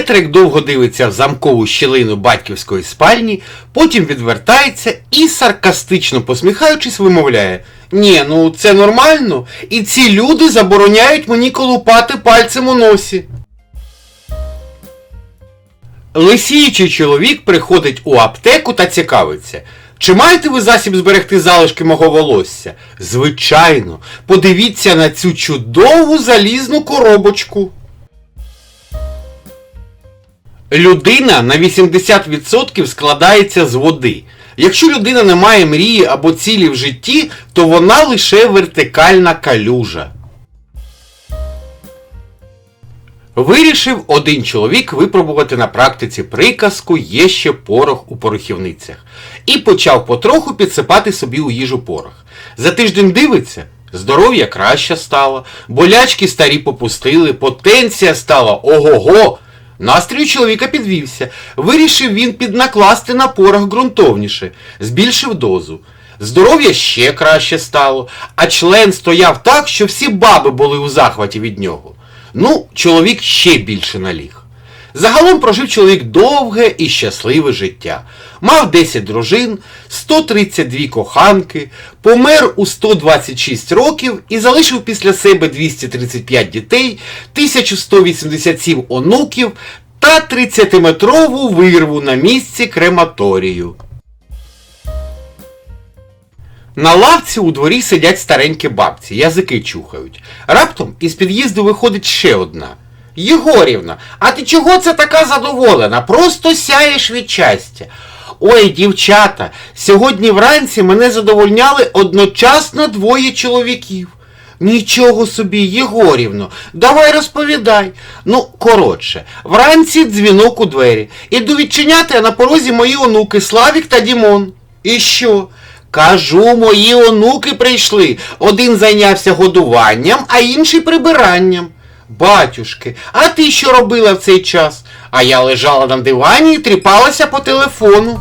Петрик довго дивиться в замкову щілину батьківської спальні, потім відвертається і, саркастично посміхаючись, вимовляє Ні, ну це нормально, і ці люди забороняють мені колупати пальцем у носі. Лисіючий чоловік приходить у аптеку та цікавиться. Чи маєте ви засіб зберегти залишки мого волосся? Звичайно, подивіться на цю чудову залізну коробочку. Людина на 80% складається з води. Якщо людина не має мрії або цілі в житті, то вона лише вертикальна калюжа. Вирішив один чоловік випробувати на практиці приказку є ще порох у порохівницях і почав потроху підсипати собі у їжу порох. За тиждень дивиться, здоров'я краще стало, болячки старі попустили, потенція стала ого-го. Настрій у чоловіка підвівся. Вирішив він піднакласти на порох ґрунтовніше, збільшив дозу. Здоров'я ще краще стало, а член стояв так, що всі баби були у захваті від нього. Ну, чоловік ще більше наліг. Загалом прожив чоловік довге і щасливе життя. Мав 10 дружин, 132 коханки, помер у 126 років і залишив після себе 235 дітей, 1187 онуків та 30-метрову вирву на місці крематорію. На лавці у дворі сидять старенькі бабці, язики чухають. Раптом із під'їзду виходить ще одна. Єгорівна, а ти чого це така задоволена? Просто сяєш від щастя. Ой, дівчата, сьогодні вранці мене задовольняли одночасно двоє чоловіків. Нічого собі, Єгорівно, давай розповідай. Ну, коротше, вранці дзвінок у двері. Іду відчиняти, а на порозі мої онуки Славік та Дімон. І що? Кажу, мої онуки прийшли. Один зайнявся годуванням, а інший прибиранням. Батюшки, а ти що робила в цей час? А я лежала на дивані і тріпалася по телефону.